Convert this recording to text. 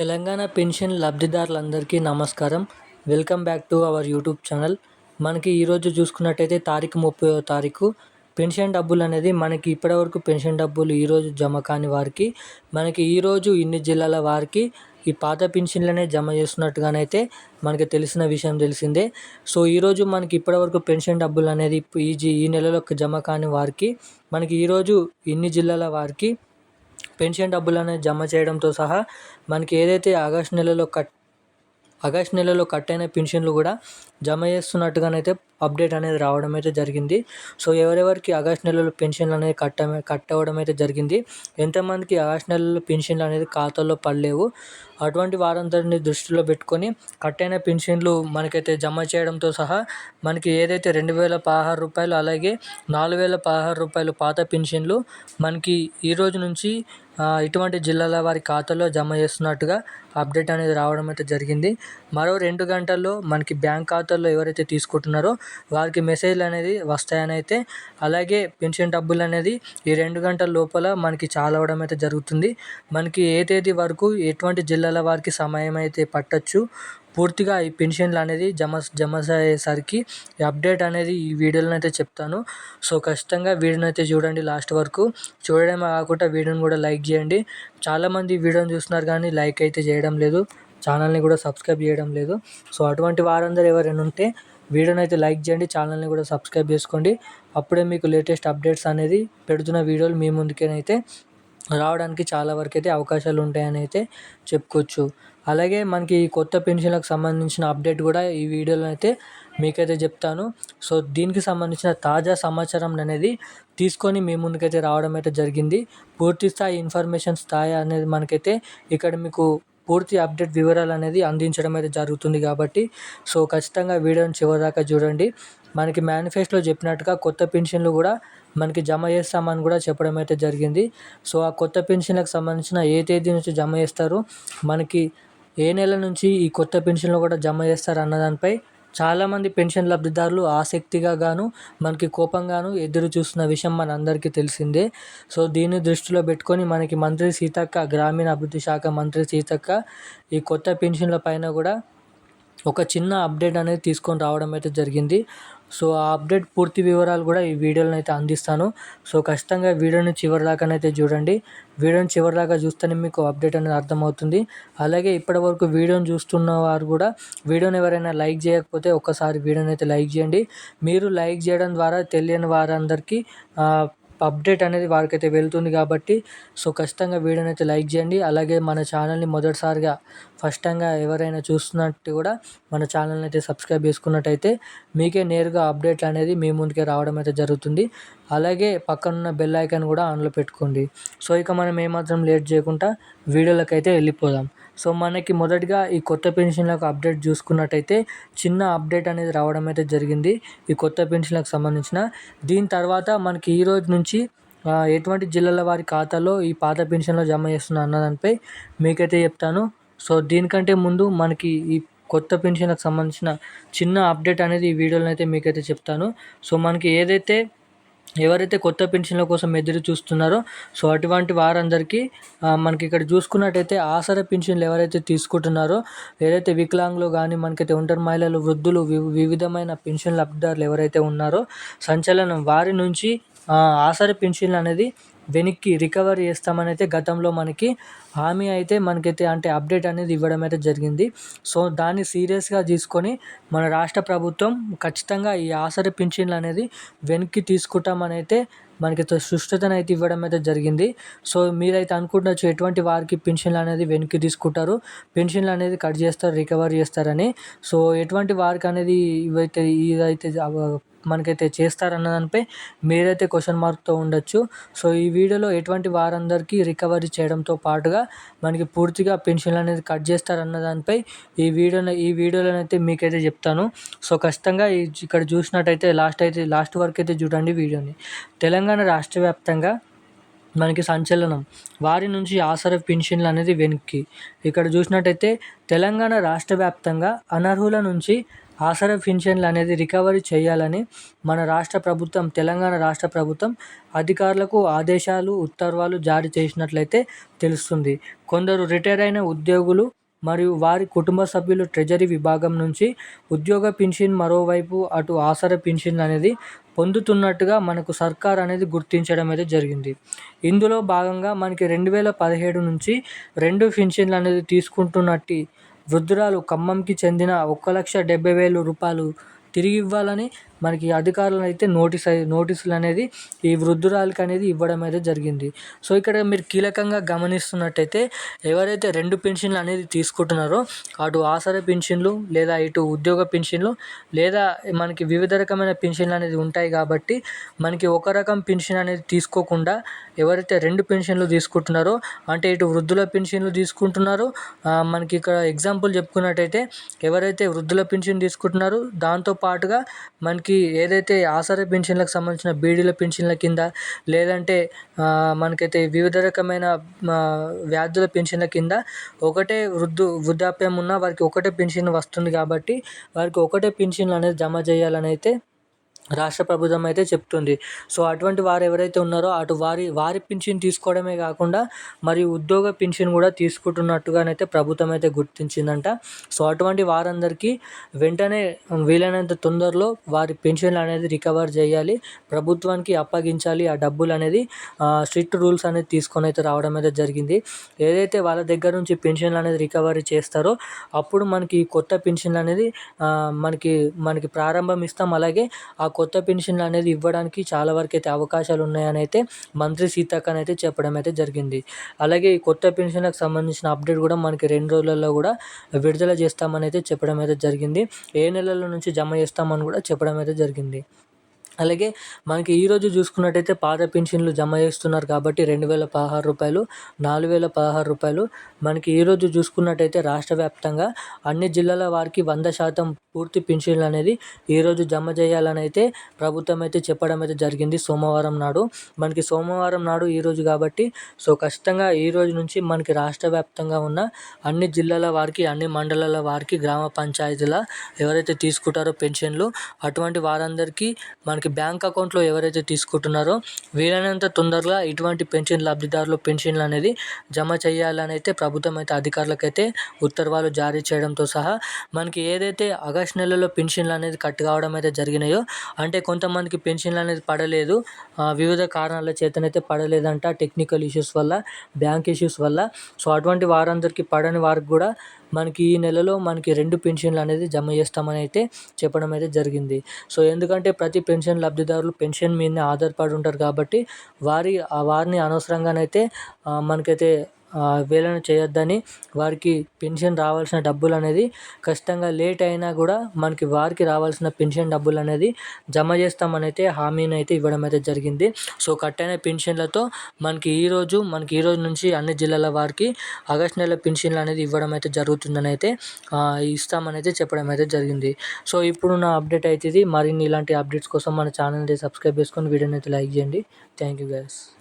Telangana pension లబ్ధిదారులందరికీ నమస్కారం. Welcome back to our YouTube channel. మనకి ఈరోజు చూసుకున్నట్టయితే తారీఖు ముప్పై తారీఖు. పెన్షన్ డబ్బులు అనేది మనకి ఇప్పటివరకు పెన్షన్ డబ్బులు ఈరోజు జమ కాని వారికి మనకి ఈరోజు ఇన్ని జిల్లాల వారికి ఈ పాత పెన్షన్లనే జమ చేస్తున్నట్టుగానైతే మనకి తెలిసిన విషయం తెలిసిందే. సో ఈరోజు మనకి ఇప్పటివరకు పెన్షన్ డబ్బులు అనేది ఈ ఈ నెలలో జమ కాని వారికి మనకి ఈరోజు ఇన్ని జిల్లాల వారికి పెన్షన్ డబ్బులు అనేది జమ చేయడంతో సహా మనకి ఏదైతే ఆగస్ట్ నెలలో కట్ ఆగస్ట్ నెలలో కట్ అయిన పెన్షన్లు కూడా జమ చేస్తున్నట్టుగానైతే అప్డేట్ అనేది రావడం అయితే జరిగింది. సో ఎవరెవరికి ఆగస్ట్ నెలలో పెన్షన్లు అనేది కట్ట కట్ అవ్వడం అయితే జరిగింది. ఎంతమందికి ఆగస్ట్ నెలలో పెన్షన్లు అనేది ఖాతాలో పడలేవు. అటువంటి వారందరిని దృష్టిలో పెట్టుకొని కట్ అయిన పెన్షన్లు మనకైతే జమ చేయడంతో సహా మనకి ఏదైతే రెండు వేల పదహారు రూపాయలు అలాగే నాలుగు వేల పదహారు రూపాయలు పాత పెన్షన్లు మనకి ఈ రోజు నుంచి ఇటువంటి జిల్లాల వారి ఖాతాలో జమ చేస్తున్నట్టుగా అప్డేట్ అనేది రావడం అయితే జరిగింది. మరో రెండు గంటల్లో మనకి బ్యాంక్ ఖాతాల్లో ఎవరైతే తీసుకుంటున్నారో వారికి మెసేజ్లు అనేది వస్తాయని అయితే అలాగే పెన్షన్ డబ్బులు అనేది ఈ రెండు గంటల లోపల మనకి చాలా అయితే జరుగుతుంది. మనకి ఏ తేదీ వరకు ఎటువంటి జిల్లా జిల్లాల వారికి సమయం అయితే పట్టవచ్చు పూర్తిగా ఈ పెన్షన్లు అనేది జమ జమ అయ్యేసరికి ఈ అప్డేట్ అనేది ఈ వీడియోలో అయితే చెప్తాను. సో ఖచ్చితంగా వీడియోని అయితే చూడండి లాస్ట్ వరకు. చూడడమే కాకుండా వీడియోని కూడా లైక్ చేయండి. చాలామంది వీడియోని చూస్తున్నారు కానీ లైక్ అయితే చేయడం లేదు. ఛానల్ని కూడా సబ్స్క్రైబ్ చేయడం లేదు. సో అటువంటి వారందరూ ఎవరైనా ఉంటే వీడియోని అయితే లైక్ చేయండి ఛానల్ని కూడా సబ్స్క్రైబ్ చేసుకోండి. అప్పుడే మీకు లేటెస్ట్ అప్డేట్స్ అనేది పెడుతున్న వీడియోలు మీ ముందుకేనైతే రావడానికి చాలా వరకు అయితే అవకాశాలు ఉంటాయని అయితే చెప్పుకోవచ్చు. అలాగే మనకి ఈ కొత్త పెన్షన్లకు సంబంధించిన అప్డేట్ కూడా ఈ వీడియోలో అయితే మీకైతే చెప్తాను. సో దీనికి సంబంధించిన తాజా సమాచారం అనేది తీసుకొని మీ ముందుకైతే రావడం అయితే జరిగింది. పూర్తి స్థాయి ఇన్ఫర్మేషన్ స్థాయి అనేది మనకైతే ఇక్కడ మీకు పూర్తి అప్డేట్ వివరాలు అనేది అందించడం అయితే జరుగుతుంది కాబట్టి సో ఖచ్చితంగా వీడియోని చివరిదాకా చూడండి. మనకి మేనిఫెస్టోలో చెప్పినట్టుగా కొత్త పెన్షన్లు కూడా మనకి జమ చేస్తామని కూడా చెప్పడం అయితే జరిగింది. సో ఆ కొత్త పెన్షన్లకు సంబంధించిన ఏ తేదీ నుంచి జమ చేస్తారు మనకి ఏ నెల నుంచి ఈ కొత్త పెన్షన్లు కూడా జమ చేస్తారు అన్న దానిపై చాలామంది పెన్షన్ లబ్ధిదారులు ఆసక్తిగా గాను మనకి కోపంగాను ఎదురు చూస్తున్న విషయం మన అందరికీ తెలిసిందే. సో దీన్ని దృష్టిలో పెట్టుకొని మనకి మంత్రి సీతక్క గ్రామీణ అభివృద్ధి శాఖ మంత్రి సీతక్క ఈ కొత్త పెన్షన్ల పైన కూడా ఒక చిన్న అప్డేట్ అనేది తీసుకొని రావడం అయితే జరిగింది. సో ఆ అప్డేట్ పూర్తి వివరాలు కూడా ఈ వీడియోలో అయితే అందిస్తాను. సో ఖచ్చితంగా వీడియోని చివరి దాకానైతే చూడండి. వీడియోని చివరిదాకా చూస్తేనే మీకు అప్డేట్ అనేది అర్థమవుతుంది. అలాగే ఇప్పటివరకు వీడియోని చూస్తున్న వారు కూడా వీడియోని ఎవరైనా లైక్ చేయకపోతే ఒక్కసారి వీడియోని అయితే లైక్ చేయండి. మీరు లైక్ చేయడం ద్వారా తెలియని వారందరికీ అప్డేట్ అనేది వారికైతే వెళ్తుంది కాబట్టి సో ఖచ్చితంగా వీడియోనైతే లైక్ చేయండి. అలాగే మన ఛానల్ని మొదటిసారిగా ఫస్ట్ టైంగా ఎవరైనా చూస్తున్నట్టు కూడా మన ఛానల్ని అయితే సబ్స్క్రైబ్ చేసుకున్నట్టయితే మీకే నేరుగా అప్డేట్ అనేది మీ ముందుకే రావడం అయితే జరుగుతుంది. అలాగే పక్కనున్న బెల్ ఐకాన్ కూడా ఆన్లో పెట్టుకోండి. సో ఇక మనం ఏమాత్రం లేట్ చేయకుండా వీడియోలకైతే వెళ్ళిపోదాం. సో మనకి మొదటిగా ఈ కొత్త పెన్షన్లకు అప్డేట్ చూసుకున్నట్టయితే చిన్న అప్డేట్ అనేది రావడం అయితే జరిగింది. ఈ కొత్త పెన్షన్లకు సంబంధించిన దీని తర్వాత మనకి ఈ రోజు నుంచి ఎటువంటి జిల్లాల వారి ఖాతాలో ఈ పాత పెన్షన్లో జమ చేస్తున్నా అన్న దానిపై మీకైతే చెప్తాను. సో దీనికంటే ముందు మనకి ఈ కొత్త పెన్షన్లకు సంబంధించిన చిన్న అప్డేట్ అనేది ఈ వీడియోలో అయితే మీకైతే చెప్తాను. సో మనకి ఏదైతే ఎవరైతే కొత్త పెన్షన్ల కోసం ఎదురు చూస్తున్నారో సో అటువంటి వారందరికీ మనకి ఇక్కడ చూసుకున్నట్టయితే ఆసరా పెన్షన్లు ఎవరైతే తీసుకుంటున్నారో ఏదైతే వికలాంగులు కానీ మనకైతే ఒంటరి మహిళలు వృద్ధులు వివిధమైన పెన్షన్ లబ్ధిదారులు ఎవరైతే ఉన్నారో సంచలనం వారి నుంచి ఆసరా పెన్షన్లు అనేది వెనక్కి రికవర్ చేస్తామని అయితే గతంలో మనకి హామీ అయితే మనకైతే అంటే అప్డేట్ అనేది ఇవ్వడం అయితే జరిగింది. సో దాన్ని సీరియస్గా తీసుకొని మన రాష్ట్ర ప్రభుత్వం ఖచ్చితంగా ఈ ఆసరా పింఛన్లు అనేది వెనక్కి తీసుకుంటామని అయితే మనకి సుష్టతను అయితే ఇవ్వడం అయితే జరిగింది. సో మీరైతే అనుకుంటున్నచ్చు ఎటువంటి వారికి పెన్షన్లు అనేది వెనక్కి తీసుకుంటారు. పెన్షన్లు అనేది కట్ చేస్తారు రికవర్ చేస్తారని. సో ఎటువంటి వారికి అనేది ఇవైతే ఇదైతే మనకైతే చేస్తారన్న దానిపై మీరైతే క్వశ్చన్ మార్క్తో ఉండొచ్చు. సో ఈ వీడియోలో ఎటువంటి వారందరికీ రికవరీ చేయడంతో పాటుగా మనకి పూర్తిగా పెన్షన్లు అనేది కట్ చేస్తారన్న దానిపై ఈ వీడియోలో ఈ వీడియోలోనైతే మీకైతే చెప్తాను. సో ఖచ్చితంగా ఇక్కడ చూసినట్టయితే లాస్ట్ అయితే లాస్ట్ వరకు అయితే చూడండి వీడియోని. తెలంగాణ తెలంగాణ రాష్ట్ర వ్యాప్తంగా మనకి సంచలనం. వారి నుంచి ఆసరా పెన్షన్లు అనేది వెనక్కి. ఇక్కడ చూసినట్టయితే తెలంగాణ రాష్ట్ర వ్యాప్తంగా అనర్హుల నుంచి ఆసరా పెన్షన్లు అనేది రికవరీ చేయాలని మన రాష్ట్ర ప్రభుత్వం తెలంగాణ రాష్ట్ర ప్రభుత్వం అధికారులకు ఆదేశాలు ఉత్తర్వులు జారీ చేసినట్లయితే తెలుస్తుంది. కొందరు రిటైర్ అయిన ఉద్యోగులు మరియు వారి కుటుంబ సభ్యులు ట్రెజరీ విభాగం నుంచి ఉద్యోగ పెన్షన్ మరోవైపు అటు ఆసరా పెన్షన్ అనేది పొందుతున్నట్టుగా మనకు సర్కార్ అనేది గుర్తించడం అయితే జరిగింది. ఇందులో భాగంగా మనకి రెండు వేల పదిహేడు నుంచి రెండు పెన్షన్లు అనేది తీసుకుంటున్నట్టు వృద్ధురాలు ఖమ్మంకి చెందిన ఒక్క లక్ష డెబ్బై వేలు రూపాయలు తిరిగి ఇవ్వాలని మనకి అధికారులు అయితే నోటీస్ నోటీసులు అనేది ఈ వృద్ధురాలికి అనేది ఇవ్వడం అయితే జరిగింది. సో ఇక్కడ మీరు కీలకంగా గమనిస్తున్నట్టయితే ఎవరైతే రెండు పెన్షన్లు అనేది తీసుకుంటున్నారో అటు ఆసరా పెన్షన్లు లేదా ఇటు ఉద్యోగ పెన్షన్లు లేదా మనకి వివిధ రకమైన పెన్షన్లు అనేది ఉంటాయి కాబట్టి మనకి ఒక రకం పెన్షన్ అనేది తీసుకోకుండా ఎవరైతే రెండు పెన్షన్లు తీసుకుంటున్నారో అంటే ఇటు వృద్ధుల పెన్షన్లు తీసుకుంటున్నారో మనకి ఇక్కడ ఎగ్జాంపుల్ చెప్పుకున్నట్టయితే ఎవరైతే వృద్ధుల పెన్షన్ తీసుకుంటున్నారో దాంతో పాటుగా మనకి ఏదైతే ఆసరా పెన్షన్లకు సంబంధించిన బీడీల పెన్షన్ల కింద లేదంటే మనకైతే వివిధ రకమైన వ్యాధుల పెన్షన్ల కింద ఒకటే వృద్ధు వృద్ధాప్యం ఉన్న వారికి ఒకటే పెన్షన్ వస్తుంది కాబట్టి వారికి ఒకటే పెన్షన్లు అనేది జమ చేయాలని అయితే రాష్ట్ర ప్రభుత్వం అయితే చెప్తుంది. సో అటువంటి వారు ఎవరైతే ఉన్నారో అటు వారి వారి పింఛన్ తీసుకోవడమే కాకుండా మరియు ఉద్యోగ పింఛన్ కూడా తీసుకుంటున్నట్టుగానైతే ప్రభుత్వం అయితే గుర్తించిందంట. సో అటువంటి వారందరికీ వెంటనే వీలైనంత తొందరలో వారి పెన్షన్లు అనేది రికవర్ చేయాలి. ప్రభుత్వానికి అప్పగించాలి. ఆ డబ్బులు అనేది స్ట్రిక్ట్ రూల్స్ అనేది తీసుకొని అయితే రావడం అయితే జరిగింది. ఏదైతే వాళ్ళ దగ్గర నుంచి పెన్షన్లు అనేది రికవరీ చేస్తారో అప్పుడు మనకి కొత్త పెన్షన్లు అనేది మనకి మనకి ప్రారంభం ఇస్తాం. అలాగే ఆ కొత్త పెన్షన్లు అనేది ఇవ్వడానికి చాలా వరకు అయితే అవకాశాలు ఉన్నాయని అయితే మంత్రి సీతక్క అయితే చెప్పడం అయితే జరిగింది. అలాగే ఈ కొత్త పెన్షన్లకు సంబంధించిన అప్డేట్ కూడా మనకి రెండు రోజులలో కూడా విడుదల చేస్తామని అయితే చెప్పడం అయితే జరిగింది. ఏ నెలల నుంచి జమ చేస్తామని కూడా చెప్పడం అయితే జరిగింది. అలాగే మనకి ఈరోజు చూసుకున్నట్టయితే పాత పెన్షన్లు జమ చేస్తున్నారు కాబట్టి రెండు వేల పదహారు రూపాయలు నాలుగు వేల పదహారు రూపాయలు. మనకి ఈరోజు చూసుకున్నట్టయితే రాష్ట్ర వ్యాప్తంగా అన్ని జిల్లాల వారికి వంద శాతం పూర్తి పెన్షన్లు అనేది ఈరోజు జమ చేయాలని అయితే ప్రభుత్వం అయితే చెప్పడం అయితే జరిగింది సోమవారం నాడు. మనకి సోమవారం నాడు ఈరోజు కాబట్టి సో ఖచ్చితంగా ఈ రోజు నుంచి మనకి రాష్ట్ర వ్యాప్తంగా ఉన్న అన్ని జిల్లాల వారికి అన్ని మండలాల వారికి గ్రామ పంచాయతీల ఎవరైతే తీసుకుంటారో పెన్షన్లు అటువంటి వారందరికీ మనకి మనకి బ్యాంక్ అకౌంట్లో ఎవరైతే తీసుకుంటున్నారో వీలైనంత తొందరగా ఇటువంటి పెన్షన్ లబ్ధిదారులు పెన్షన్లు అనేది జమ చేయాలని అయితే ప్రభుత్వం అయితే అధికారులకైతే ఉత్తర్వులు జారీ చేయడంతో సహా మనకి ఏదైతే ఆగస్ట్ నెలలో పెన్షన్లు అనేది కట్ కావడం అయితే జరిగినాయో అంటే కొంతమందికి పెన్షన్లు అనేది పడలేదు వివిధ కారణాల చేతనైతే పడలేదంట టెక్నికల్ ఇష్యూస్ వల్ల బ్యాంక్ ఇష్యూస్ వల్ల. సో అటువంటి వారందరికీ పడని వారికి కూడా మనకి ఈ నెలలో మనకి రెండు పెన్షన్లు అనేది జమ చేస్తామని అయితే చెప్పడం అయితే జరిగింది. సో ఎందుకంటే ప్రతి పెన్షన్ లబ్ధిదారులు పెన్షన్ మీదనే ఆధారపడి ఉంటారు కాబట్టి వారి వారిని అనవసరంగానైతే మనకైతే వేలన చేయొద్దని వారికి పెన్షన్ రావాల్సిన డబ్బులు అనేది ఖచ్చితంగా లేట్ అయినా కూడా మనకి వారికి రావాల్సిన పెన్షన్ డబ్బులు అనేది జమ చేస్తామనైతే హామీని అయితే ఇవ్వడం అయితే జరిగింది. సో కట్ అయిన పెన్షన్లతో మనకి ఈరోజు మనకి ఈరోజు నుంచి అన్ని జిల్లాల వారికి ఆగస్ట్ నెల పెన్షన్లు అనేది ఇవ్వడం అయితే జరుగుతుందని అయితే ఇస్తామని అయితే చెప్పడం అయితే జరిగింది. సో ఇప్పుడు నా అప్డేట్ అయితే ఇది మరిన్ని ఇలాంటి అప్డేట్స్ కోసం మన ఛానల్ని సబ్స్క్రైబ్ చేసుకొని వీడియోని అయితే లైక్ చేయండి. Thank you guys